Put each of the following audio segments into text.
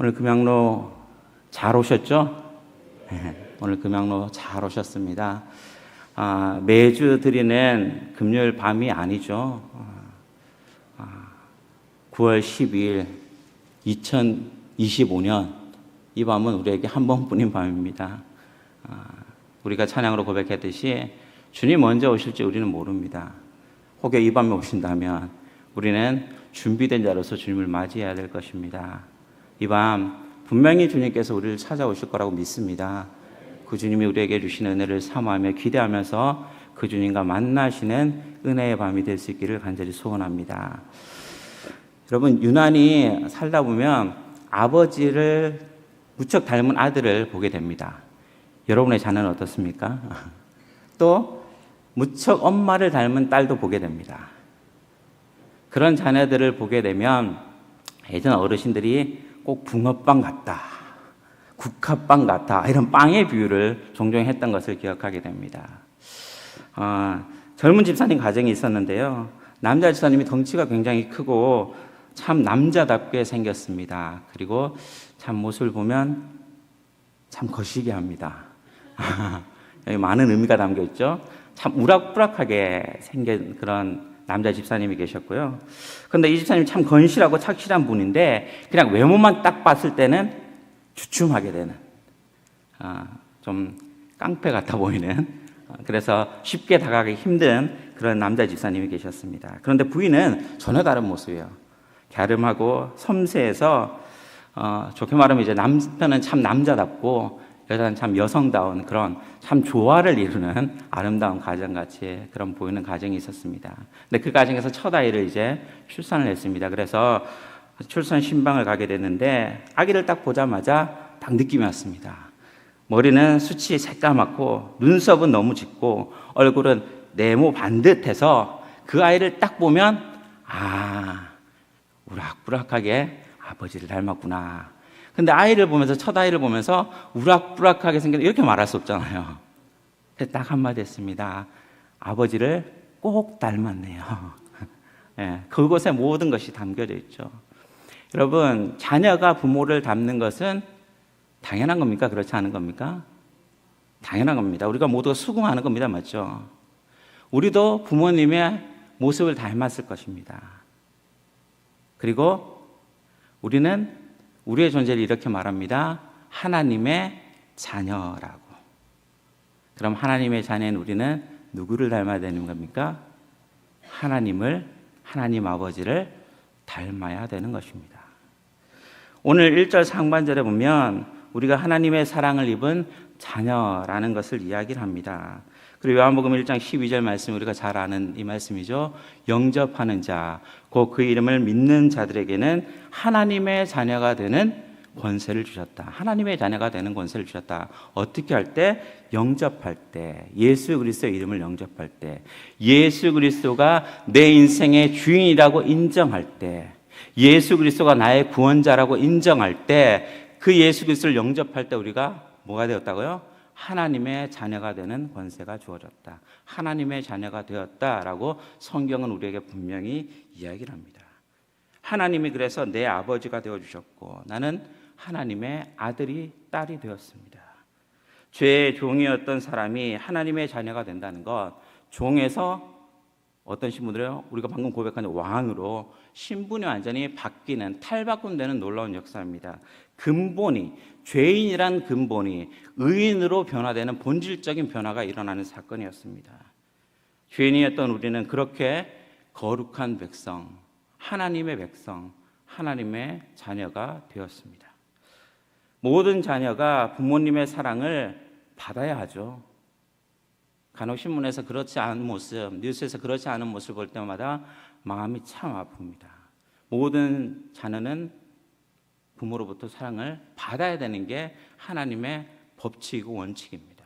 오늘 금양로 잘 오셨죠? 네, 오늘 금양로 잘 오셨습니다. 아, 매주 드리는 금요일 밤이 아니죠. 아, 9월 12일 2025년 이 밤은 우리에게 한 번뿐인 밤입니다. 아, 우리가 찬양으로 고백했듯이 주님 언제 오실지 우리는 모릅니다. 혹여 이 밤에 오신다면 우리는 준비된 자로서 주님을 맞이해야 될 것입니다. 이 밤 분명히 주님께서 우리를 찾아오실 거라고 믿습니다. 그 주님이 우리에게 주시는 은혜를 사모하며 기대하면서 그 주님과 만나시는 은혜의 밤이 될 수 있기를 간절히 소원합니다. 여러분 유난히 살다 보면 아버지를 무척 닮은 아들을 보게 됩니다. 여러분의 자녀는 어떻습니까? 또 무척 엄마를 닮은 딸도 보게 됩니다. 그런 자녀들을 보게 되면 예전 어르신들이 꼭 붕어빵 같다, 국화빵 같다 이런 빵의 비유를 종종 했던 것을 기억하게 됩니다. 어, 젊은 집사님 가정이 있었는데요. 남자 집사님이 덩치가 굉장히 크고 참 남자답게 생겼습니다. 그리고 참 모습을 보면 참 거시기 합니다. 여기 많은 의미가 담겨 있죠. 참 우락부락하게 생긴 그런 남자 집사님이 계셨고요. 근데 이 집사님이 참 건실하고 착실한 분인데 그냥 외모만 딱 봤을 때는 주춤하게 되는 아, 좀 깡패 같아 보이는 아, 그래서 쉽게 다가가기 힘든 그런 남자 집사님이 계셨습니다. 그런데 부인은 전혀 다른 모습이에요. 갸름하고 섬세해서 어, 좋게 말하면 이제 남편은 참 남자답고 여자는 참 여성다운 그런 참 조화를 이루는 아름다운 가정같이 그런 보이는 가정이 있었습니다. 근데 그 가정에서 첫 아이를 이제 출산을 했습니다. 그래서 출산 신방을 가게 됐는데 아기를 딱 보자마자 딱 느낌이 왔습니다. 머리는 수치 새까맣고 눈썹은 너무 짙고 얼굴은 네모 반듯해서 그 아이를 딱 보면 아 우락부락하게 아버지를 닮았구나. 근데 아이를 보면서 첫 아이를 보면서 우락부락하게 생겼 이렇게 말할 수 없잖아요. 딱 한마디 했습니다. 아버지를 꼭 닮았네요. 예, 그곳에 모든 것이 담겨져 있죠. 여러분, 자녀가 부모를 닮는 것은 당연한 겁니까? 그렇지 않은 겁니까? 당연한 겁니다. 우리가 모두가 수긍하는 겁니다. 맞죠? 우리도 부모님의 모습을 닮았을 것입니다. 그리고 우리는 우리의 존재를 이렇게 말합니다. 하나님의 자녀라고. 그럼 하나님의 자녀인 우리는 누구를 닮아야 되는 겁니까? 하나님을, 하나님 아버지를 닮아야 되는 것입니다. 오늘 1절 상반절에 보면 우리가 하나님의 사랑을 입은 자녀라는 것을 이야기를 합니다. 그리고 요한복음 1장 12절 말씀 우리가 잘 아는 이 말씀이죠. 영접하는 자, 곧 그 이름을 믿는 자들에게는 하나님의 자녀가 되는 권세를 주셨다. 하나님의 자녀가 되는 권세를 주셨다. 어떻게 할 때? 영접할 때. 예수 그리스도의 이름을 영접할 때. 예수 그리스도가 내 인생의 주인이라고 인정할 때. 예수 그리스도가 나의 구원자라고 인정할 때 그 예수 그리스도를 영접할 때 우리가 뭐가 되었다고요? 하나님의 자녀가 되는 권세가 주어졌다. 하나님의 자녀가 되었다라고 성경은 우리에게 분명히 이야기를 합니다. 하나님이 그래서 내 아버지가 되어 주셨고 나는 하나님의 아들이 딸이 되었습니다. 죄의 종이었던 사람이 하나님의 자녀가 된다는 것, 종에서 어떤 신분들요? 우리가 방금 고백한 왕으로 신분이 완전히 바뀌는 탈바꿈되는 놀라운 역사입니다. 근본이 죄인이란 근본이 의인으로 변화되는 본질적인 변화가 일어나는 사건이었습니다. 죄인이었던 우리는 그렇게 거룩한 백성, 하나님의 백성, 하나님의 자녀가 되었습니다. 모든 자녀가 부모님의 사랑을 받아야 하죠. 간혹 신문에서 그렇지 않은 모습, 뉴스에서 그렇지 않은 모습을 볼 때마다 마음이 참 아픕니다. 모든 자녀는 부모로부터 사랑을 받아야 되는 게 하나님의 법칙이고 원칙입니다.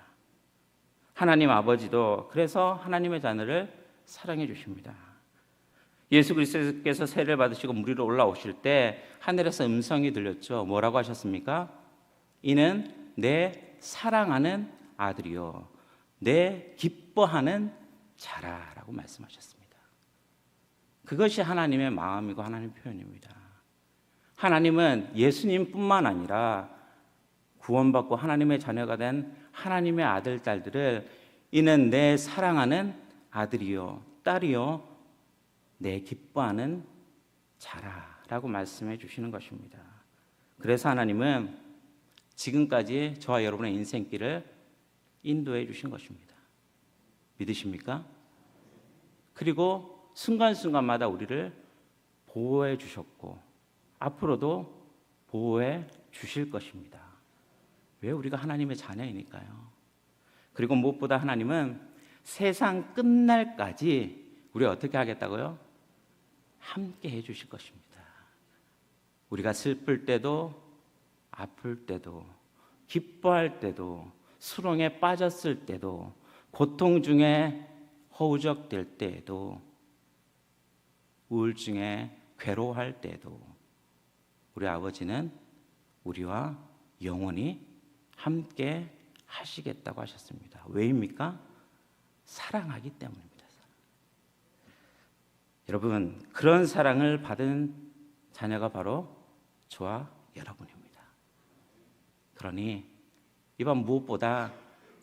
하나님 아버지도 그래서 하나님의 자녀를 사랑해 주십니다. 예수 그리스도께서 세례를 받으시고 물 위로 올라오실 때 하늘에서 음성이 들렸죠. 뭐라고 하셨습니까? 이는 내 사랑하는 아들이요. 내 기뻐하는 자라라고 말씀하셨습니다. 그것이 하나님의 마음이고 하나님의 표현입니다. 하나님은 예수님뿐만 아니라 구원받고 하나님의 자녀가 된 하나님의 아들, 딸들을 이는 내 사랑하는 아들이요, 딸이요, 내 기뻐하는 자라 라고 말씀해 주시는 것입니다. 그래서 하나님은 지금까지 저와 여러분의 인생길을 인도해 주신 것입니다. 믿으십니까? 그리고 순간순간마다 우리를 보호해 주셨고 앞으로도 보호해 주실 것입니다. 왜 우리가 하나님의 자녀이니까요. 그리고 무엇보다 하나님은 세상 끝날까지 우리 어떻게 하겠다고요? 함께 해 주실 것입니다. 우리가 슬플 때도 아플 때도 기뻐할 때도 수렁에 빠졌을 때도 고통 중에 허우적될 때에도 우울증에 괴로워할 때도 우리 아버지는 우리와 영원히 함께 하시겠다고 하셨습니다. 왜입니까? 사랑하기 때문입니다. 여러분, 그런 사랑을 받은 자녀가 바로 저와 여러분입니다. 그러니 이번 무엇보다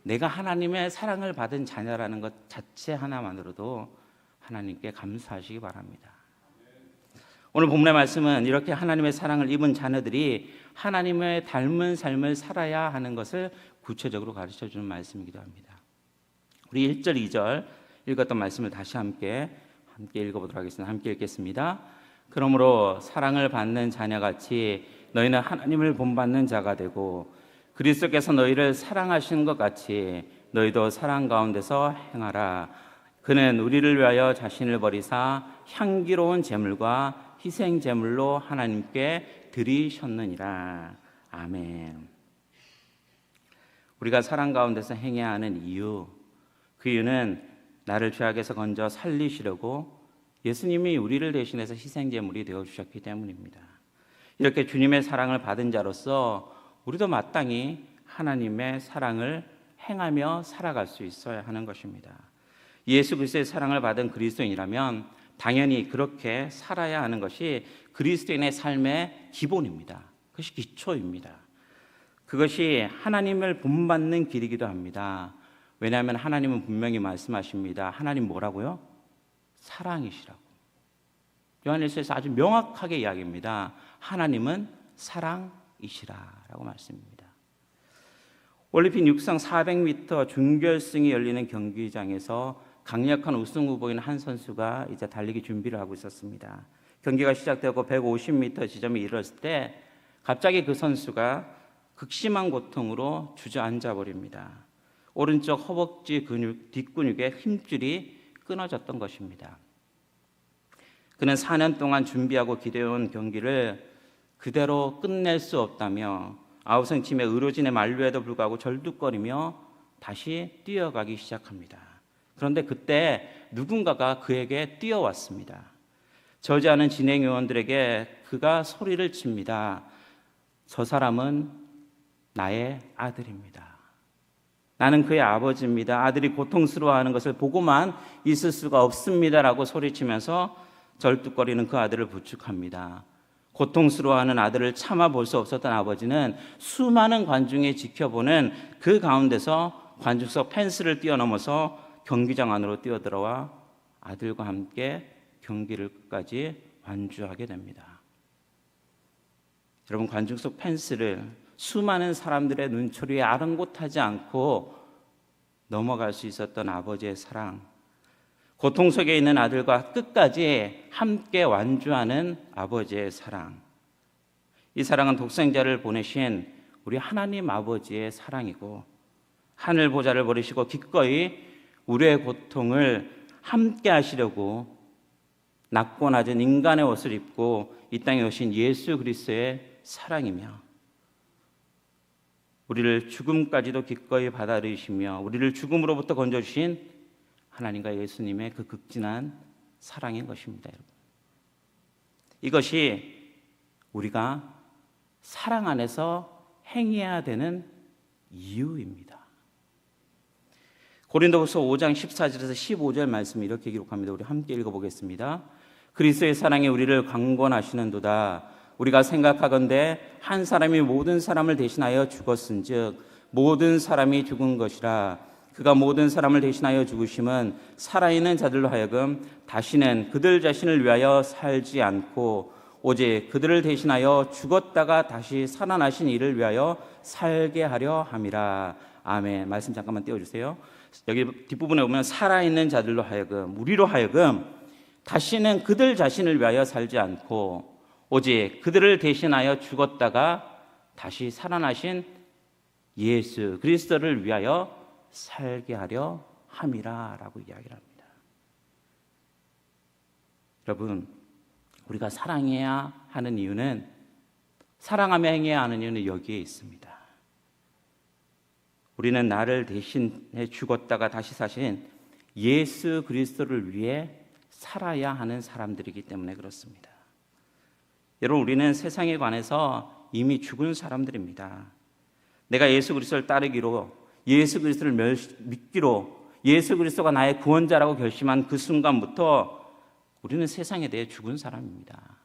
내가 하나님의 사랑을 받은 자녀라는 것 자체 하나만으로도 하나님께 감사하시기 바랍니다. 오늘 본문의 말씀은 이렇게 하나님의 사랑을 입은 자녀들이 하나님의 닮은 삶을 살아야 하는 것을 구체적으로 가르쳐 주는 말씀이기도 합니다. 우리 1절, 2절 읽었던 말씀을 다시 함께 함께 읽어 보도록 하겠습니다. 함께 읽겠습니다. 그러므로 사랑을 받는 자녀같이 너희는 하나님을 본받는 자가 되고 그리스도께서 너희를 사랑하시는 것 같이 너희도 사랑 가운데서 행하라. 그는 우리를 위하여 자신을 버리사 향기로운 제물과 희생 제물로 하나님께 드리셨느니라. 아멘. 우리가 사랑 가운데서 행해야 하는 이유, 그 이유는 나를 죄악에서 건져 살리시려고 예수님이 우리를 대신해서 희생 제물이 되어 주셨기 때문입니다. 이렇게 주님의 사랑을 받은 자로서 우리도 마땅히 하나님의 사랑을 행하며 살아갈 수 있어야 하는 것입니다. 예수 그리스도의 사랑을 받은 그리스도인이라면 당연히 그렇게 살아야 하는 것이 그리스도인의 삶의 기본입니다. 그것이 기초입니다. 그것이 하나님을 본받는 길이기도 합니다. 왜냐하면 하나님은 분명히 말씀하십니다. 하나님 뭐라고요? 사랑이시라고. 요한일서에서 아주 명확하게 이야기합니다. 하나님은 사랑이시라라고 말씀입니다. 올림픽 육상 400m 준결승이 열리는 경기장에서 강력한 우승 후보인 한 선수가 이제 달리기 준비를 하고 있었습니다. 경기가 시작되고 150m 지점에 이르렀을 때 갑자기 그 선수가 극심한 고통으로 주저앉아 버립니다. 오른쪽 허벅지 근육, 뒷근육의 힘줄이 끊어졌던 것입니다. 그는 4년 동안 준비하고 기대해온 경기를 그대로 끝낼 수 없다며 아우성 팀의 의료진의 만류에도 불구하고 절뚝거리며 다시 뛰어가기 시작합니다. 그런데 그때 누군가가 그에게 뛰어왔습니다. 저지하는 진행 요원들에게 그가 소리를 칩니다. 저 사람은 나의 아들입니다. 나는 그의 아버지입니다. 아들이 고통스러워하는 것을 보고만 있을 수가 없습니다라고 소리치면서 절뚝거리는 그 아들을 부축합니다. 고통스러워하는 아들을 참아 볼 수 없었던 아버지는 수많은 관중이 지켜보는 그 가운데서 관중석 펜스를 뛰어넘어서 경기장 안으로 뛰어들어와 아들과 함께 경기를 끝까지 완주하게 됩니다. 여러분 관중석 펜스를 수많은 사람들의 눈초리에 아랑곳하지 않고 넘어갈 수 있었던 아버지의 사랑, 고통 속에 있는 아들과 끝까지 함께 완주하는 아버지의 사랑. 이 사랑은 독생자를 보내신 우리 하나님 아버지의 사랑이고 하늘 보좌를 버리시고 기꺼이 우리의 고통을 함께 하시려고 낮고 낮은 인간의 옷을 입고 이 땅에 오신 예수 그리스도의 사랑이며 우리를 죽음까지도 기꺼이 받아들이시며 우리를 죽음으로부터 건져 주신 하나님과 예수님의 그 극진한 사랑인 것입니다, 여러분. 이것이 우리가 사랑 안에서 행해야 되는 이유입니다. 고린도후서 5장 14절에서 15절 말씀 이렇게 기록합니다. 우리 함께 읽어보겠습니다. 그리스도의 사랑이 우리를 강권하시는도다. 우리가 생각하건대 한 사람이 모든 사람을 대신하여 죽었은즉 모든 사람이 죽은 것이라 그가 모든 사람을 대신하여 죽으심은 살아있는 자들로 하여금 다시는 그들 자신을 위하여 살지 않고 오직 그들을 대신하여 죽었다가 다시 살아나신 이를 위하여 살게 하려 함이라. 아멘. 말씀 잠깐만 띄워 주세요. 여기 뒷부분에 보면 살아있는 자들로 하여금 우리로 하여금 다시는 그들 자신을 위하여 살지 않고 오직 그들을 대신하여 죽었다가 다시 살아나신 예수 그리스도를 위하여 살게 하려 함이라라고 이야기를 합니다. 여러분, 우리가 사랑해야 하는 이유는 사랑하며 행해야 하는 이유는 여기에 있습니다. 우리는 나를 대신해 죽었다가 다시 사신 예수 그리스도를 위해 살아야 하는 사람들이기 때문에 그렇습니다. 여러분, 우리는 세상에 관해서 이미 죽은 사람들입니다. 내가 예수 그리스도를 따르기로 예수 그리스도를 믿기로 예수 그리스도가 나의 구원자라고 결심한 그 순간부터 우리는 세상에 대해 죽은 사람입니다.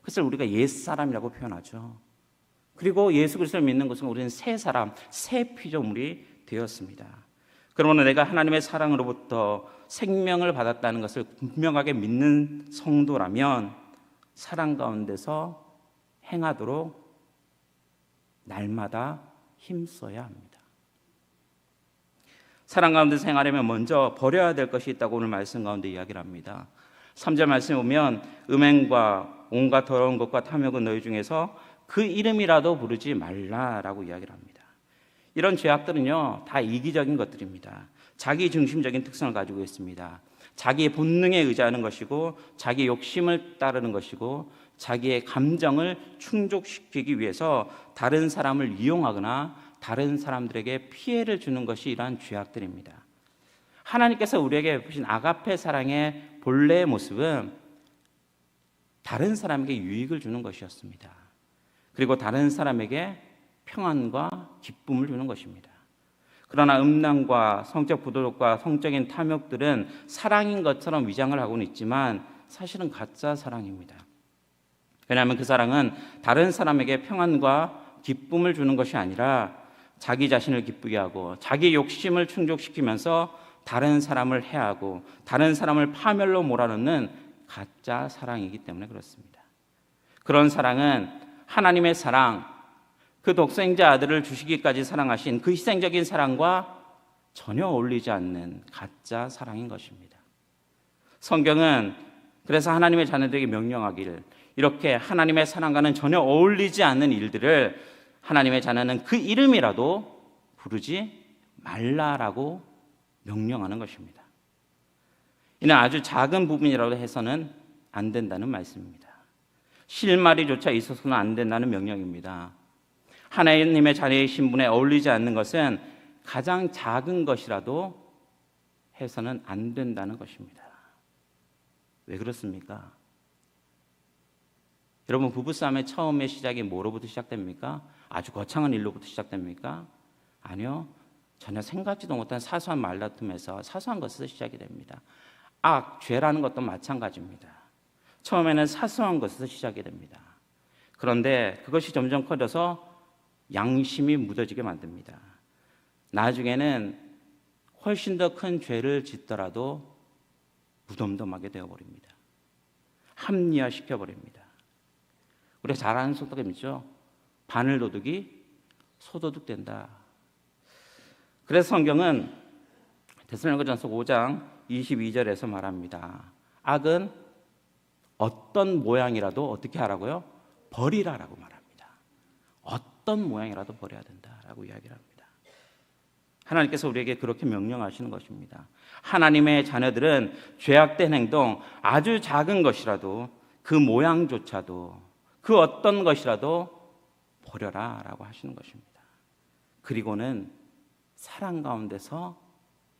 그것을 우리가 옛 사람이라고 표현하죠. 그리고 예수 그리스도를 믿는 것은 우리는 새 사람, 새 피조물이 되었습니다. 그러므로 내가 하나님의 사랑으로부터 생명을 받았다는 것을 분명하게 믿는 성도라면 사랑 가운데서 행하도록 날마다 힘써야 합니다. 사랑 가운데서 행하려면 먼저 버려야 될 것이 있다고 오늘 말씀 가운데 이야기를 합니다. 3절 말씀에 보면 음행과 온갖 더러운 것과 탐욕은 너희 중에서 그 이름이라도 부르지 말라라고 이야기를 합니다. 이런 죄악들은요, 다 이기적인 것들입니다. 자기 중심적인 특성을 가지고 있습니다. 자기의 본능에 의지하는 것이고, 자기 욕심을 따르는 것이고, 자기의 감정을 충족시키기 위해서 다른 사람을 이용하거나 다른 사람들에게 피해를 주는 것이 이러한 죄악들입니다. 하나님께서 우리에게 보신 아가페 사랑의 본래의 모습은 다른 사람에게 유익을 주는 것이었습니다. 그리고 다른 사람에게 평안과 기쁨을 주는 것입니다. 그러나 음란과 성적 부도덕과 성적인 탐욕들은 사랑인 것처럼 위장을 하고는 있지만 사실은 가짜 사랑입니다. 왜냐하면 그 사랑은 다른 사람에게 평안과 기쁨을 주는 것이 아니라 자기 자신을 기쁘게 하고 자기 욕심을 충족시키면서 다른 사람을 해하고 다른 사람을 파멸로 몰아넣는 가짜 사랑이기 때문에 그렇습니다. 그런 사랑은 하나님의 사랑, 그 독생자 아들을 주시기까지 사랑하신 그 희생적인 사랑과 전혀 어울리지 않는 가짜 사랑인 것입니다. 성경은 그래서 하나님의 자녀들에게 명령하기를 이렇게 하나님의 사랑과는 전혀 어울리지 않는 일들을 하나님의 자녀는 그 이름이라도 부르지 말라라고 명령하는 것입니다. 이는 아주 작은 부분이라도 해서는 안 된다는 말씀입니다. 실마리조차 있어서는 안 된다는 명령입니다. 하나님의 자녀의 신분에 어울리지 않는 것은 가장 작은 것이라도 해서는 안 된다는 것입니다. 왜 그렇습니까? 여러분 부부싸움의 처음의 시작이 뭐로부터 시작됩니까? 아주 거창한 일로부터 시작됩니까? 아니요. 전혀 생각지도 못한 사소한 말다툼에서 사소한 것에서 시작이 됩니다. 악, 죄라는 것도 마찬가지입니다. 처음에는 사소한 것에서 시작이 됩니다. 그런데 그것이 점점 커져서 양심이 묻어지게 만듭니다. 나중에는 훨씬 더 큰 죄를 짓더라도 무덤덤하게 되어버립니다. 합리화시켜 버립니다. 우리가 잘 아는 소도가 있죠. 바늘 도둑이 소도둑 된다. 그래서 성경은 데살로니가전서 5장 22절에서 말합니다. 악은 어떤 모양이라도 어떻게 하라고요? 버리라라고 말합니다. 어떤 모양이라도 버려야 된다라고 이야기를 합니다. 하나님께서 우리에게 그렇게 명령하시는 것입니다. 하나님의 자녀들은 죄악된 행동 아주 작은 것이라도 그 모양조차도 그 어떤 것이라도 버려라라고 하시는 것입니다. 그리고는 사랑 가운데서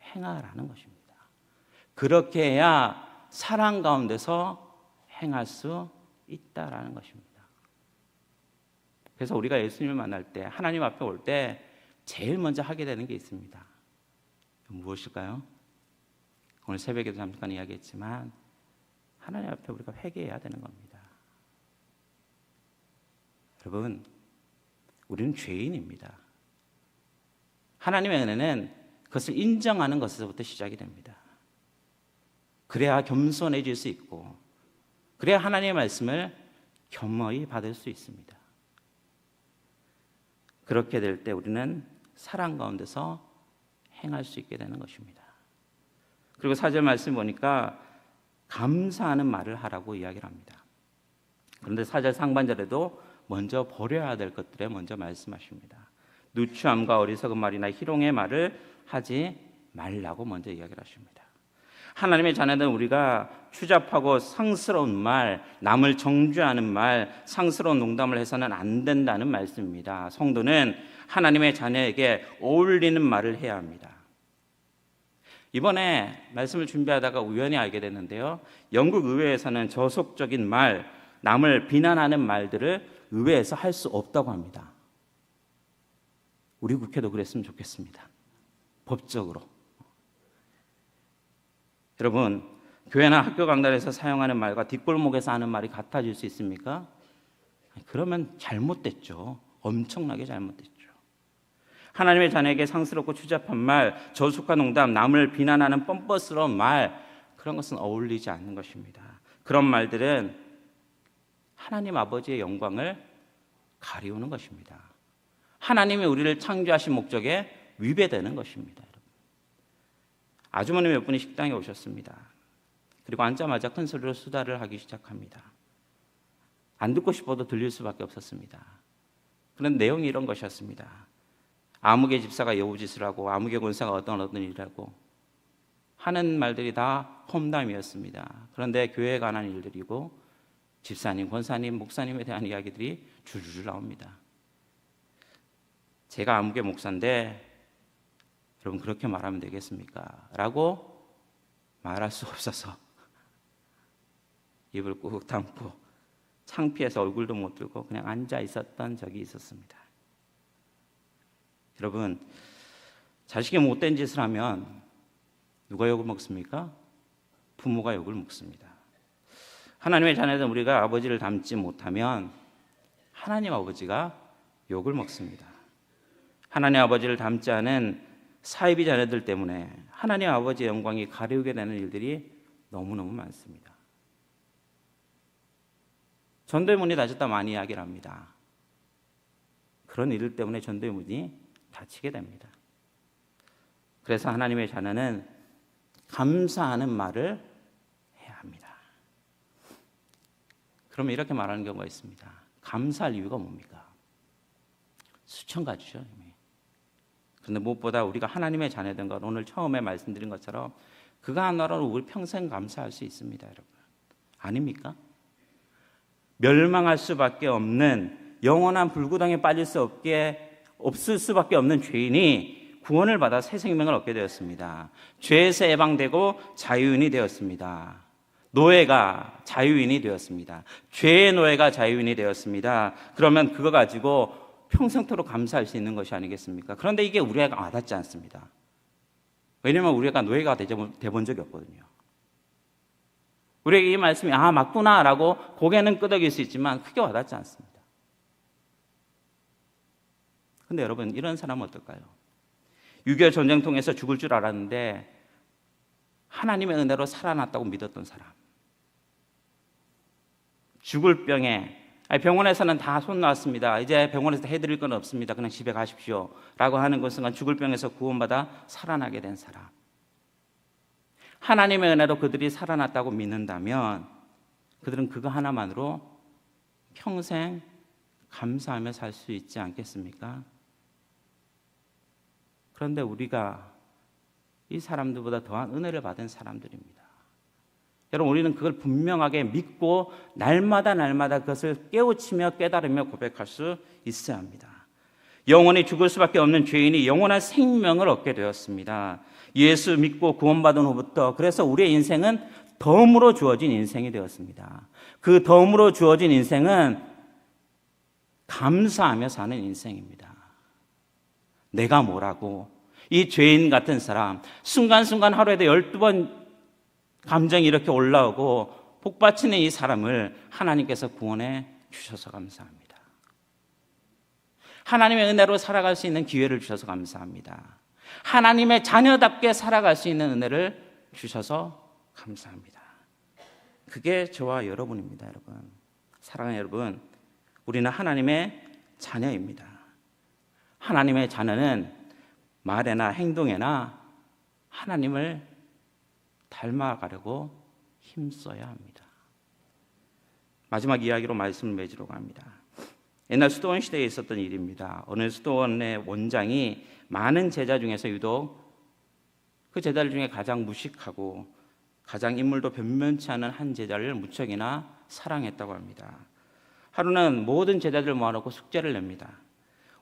행하라는 것입니다. 그렇게 해야 사랑 가운데서 행할 수 있다라는 것입니다. 그래서 우리가 예수님을 만날 때 하나님 앞에 올 때 제일 먼저 하게 되는 게 있습니다. 무엇일까요? 오늘 새벽에도 잠깐 이야기했지만 하나님 앞에 우리가 회개해야 되는 겁니다. 여러분, 우리는 죄인입니다. 하나님의 은혜는 그것을 인정하는 것에서부터 시작이 됩니다. 그래야 겸손해질 수 있고, 그래야 하나님의 말씀을 겸허히 받을 수 있습니다. 그렇게 될 때 우리는 사랑 가운데서 행할 수 있게 되는 것입니다. 그리고 사절 말씀 보니까 감사하는 말을 하라고 이야기를 합니다. 그런데 사절 상반절에도 먼저 버려야 될 것들에 먼저 말씀하십니다. 누추함과 어리석은 말이나 희롱의 말을 하지 말라고 먼저 이야기를 하십니다. 하나님의 자녀들 우리가 추잡하고 상스러운 말, 남을 정죄하는 말, 상스러운 농담을 해서는 안 된다는 말씀입니다. 성도는 하나님의 자녀에게 어울리는 말을 해야 합니다. 이번에 말씀을 준비하다가 우연히 알게 됐는데요. 영국 의회에서는 저속적인 말, 남을 비난하는 말들을 의회에서 할 수 없다고 합니다. 우리 국회도 그랬으면 좋겠습니다. 법적으로. 여러분, 교회나 학교 강단에서 사용하는 말과 뒷골목에서 하는 말이 같아질 수 있습니까? 그러면 잘못됐죠. 엄청나게 잘못됐죠. 하나님의 자녀에게 상스럽고 추잡한 말, 저속한 농담, 남을 비난하는 뻔뻔스러운 말, 그런 것은 어울리지 않는 것입니다. 그런 말들은 하나님 아버지의 영광을 가리우는 것입니다. 하나님이 우리를 창조하신 목적에 위배되는 것입니다. 아주머니 몇 분이 식당에 오셨습니다. 그리고 앉자마자 큰 소리로 수다를 하기 시작합니다. 안 듣고 싶어도 들릴 수밖에 없었습니다. 그런 내용이 이런 것이었습니다. 아무개 집사가 여우짓을 하고 아무개 권사가 어떤 어떤 일을 하고 하는 말들이 다 험담이었습니다. 그런데 교회에 관한 일들이고 집사님, 권사님, 목사님에 대한 이야기들이 줄줄 나옵니다. 제가 아무개 목사인데 여러분 그렇게 말하면 되겠습니까? 라고 말할 수 없어서 입을 꾹 담고 창피해서 얼굴도 못 들고 그냥 앉아 있었던 적이 있었습니다. 여러분 자식이 못된 짓을 하면 누가 욕을 먹습니까? 부모가 욕을 먹습니다. 하나님의 자녀들 우리가 아버지를 닮지 못하면 하나님 아버지가 욕을 먹습니다. 하나님 아버지를 닮지 않은 사이비 자녀들 때문에 하나님 아버지의 영광이 가려우게 되는 일들이 너무너무 많습니다. 전도문이 닫혔다 많이 이야기를 합니다. 그런 일 때문에 전도문이 닫히게 됩니다. 그래서 하나님의 자녀는 감사하는 말을 해야 합니다. 그러면 이렇게 말하는 경우가 있습니다. 감사할 이유가 뭡니까? 수천 가지죠. 그런데 무엇보다 우리가 하나님의 자녀된 것 오늘 처음에 말씀드린 것처럼 그가 하나로 우리 평생 감사할 수 있습니다, 여러분. 아닙니까? 멸망할 수밖에 없는 영원한 불구덩에 빠질 수 없게 없을 수밖에 없는 죄인이 구원을 받아 새 생명을 얻게 되었습니다. 죄에서 예방되고 자유인이 되었습니다. 노예가 자유인이 되었습니다. 죄의 노예가 자유인이 되었습니다. 그러면 그거 가지고 평생토록 감사할 수 있는 것이 아니겠습니까? 그런데 이게 우리가 와닿지 않습니다. 왜냐하면 우리가 노예가 돼본 적이 없거든요. 우리에게 이 말씀이 아 맞구나라고 고개는 끄덕일 수 있지만 크게 와닿지 않습니다. 근데 여러분 이런 사람은 어떨까요? 6.25 전쟁 통해서 죽을 줄 알았는데 하나님의 은혜로 살아났다고 믿었던 사람. 죽을 병에 병원에서는 다손 놨습니다. 이제 병원에서 해드릴 건 없습니다. 그냥 집에 가십시오. 라고 하는 것은 죽을 병에서 구원받아 살아나게 된 사람. 하나님의 은혜로 그들이 살아났다고 믿는다면 그들은 그거 하나만으로 평생 감사하며 살 수 있지 않겠습니까? 그런데 우리가 이 사람들보다 더한 은혜를 받은 사람들입니다. 여러분, 우리는 그걸 분명하게 믿고 날마다 날마다 그것을 깨우치며 깨달으며 고백할 수 있어야 합니다. 영원히 죽을 수밖에 없는 죄인이 영원한 생명을 얻게 되었습니다. 예수 믿고 구원받은 후부터 그래서 우리의 인생은 덤으로 주어진 인생이 되었습니다. 그 덤으로 주어진 인생은 감사하며 사는 인생입니다. 내가 뭐라고 이 죄인 같은 사람 순간순간 하루에도 12번 감정이 이렇게 올라오고 복받치는 이 사람을 하나님께서 구원해 주셔서 감사합니다. 하나님의 은혜로 살아갈 수 있는 기회를 주셔서 감사합니다. 하나님의 자녀답게 살아갈 수 있는 은혜를 주셔서 감사합니다. 그게 저와 여러분입니다, 여러분. 사랑하는 여러분, 우리는 하나님의 자녀입니다. 하나님의 자녀는 말에나 행동에나 하나님을 닮아가려고 힘써야 합니다. 마지막 이야기로 말씀을 맺으러 갑니다. 옛날 수도원 시대에 있었던 일입니다. 어느 수도원의 원장이 많은 제자 중에서 유독 그 제자들 중에 가장 무식하고 가장 인물도 변변치 않은 한 제자를 무척이나 사랑했다고 합니다. 하루는 모든 제자들 모아놓고 숙제를 냅니다.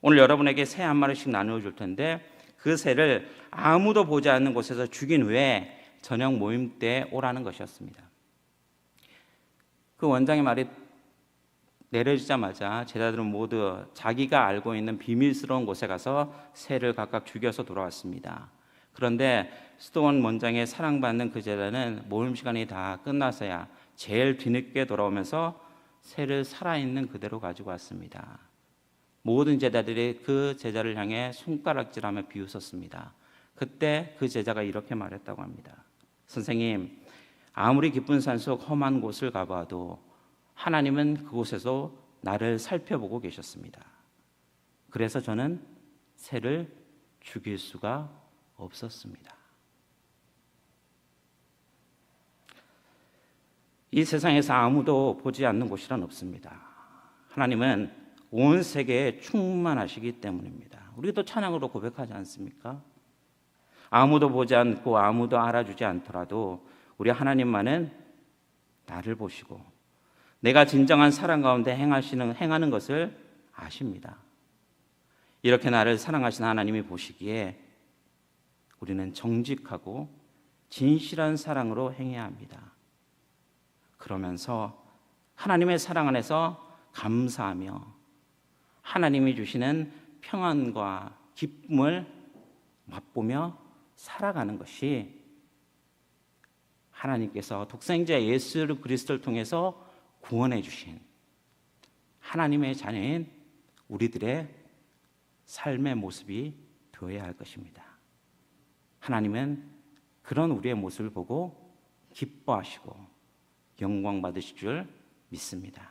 오늘 여러분에게 새 한 마리씩 나누어 줄 텐데 그 새를 아무도 보지 않는 곳에서 죽인 후에 저녁 모임 때 오라는 것이었습니다. 그 원장의 말이 내려지자마자 제자들은 모두 자기가 알고 있는 비밀스러운 곳에 가서 새를 각각 죽여서 돌아왔습니다. 그런데 수도원 원장의 사랑받는 그 제자는 모임 시간이 다 끝나서야 제일 뒤늦게 돌아오면서 새를 살아있는 그대로 가지고 왔습니다. 모든 제자들이 그 제자를 향해 손가락질하며 비웃었습니다. 그때 그 제자가 이렇게 말했다고 합니다. 선생님, 아무리 깊은 산속 험한 곳을 가봐도 하나님은 그곳에서 나를 살펴보고 계셨습니다. 그래서 저는 새를 죽일 수가 없었습니다. 이 세상에서 아무도 보지 않는 곳이란 없습니다. 하나님은 온 세계에 충만하시기 때문입니다. 우리도 찬양으로 고백하지 않습니까? 아무도 보지 않고 아무도 알아주지 않더라도 우리 하나님만은 나를 보시고 내가 진정한 사랑 가운데 행하시는 행하는 것을 아십니다. 이렇게 나를 사랑하신 하나님이 보시기에 우리는 정직하고 진실한 사랑으로 행해야 합니다. 그러면서 하나님의 사랑 안에서 감사하며 하나님이 주시는 평안과 기쁨을 맛보며 살아가는 것이 하나님께서 독생자 예수 그리스도를 통해서 구원해 주신 하나님의 자녀인 우리들의 삶의 모습이 되어야 할 것입니다. 하나님은 그런 우리의 모습을 보고 기뻐하시고 영광 받으실 줄 믿습니다.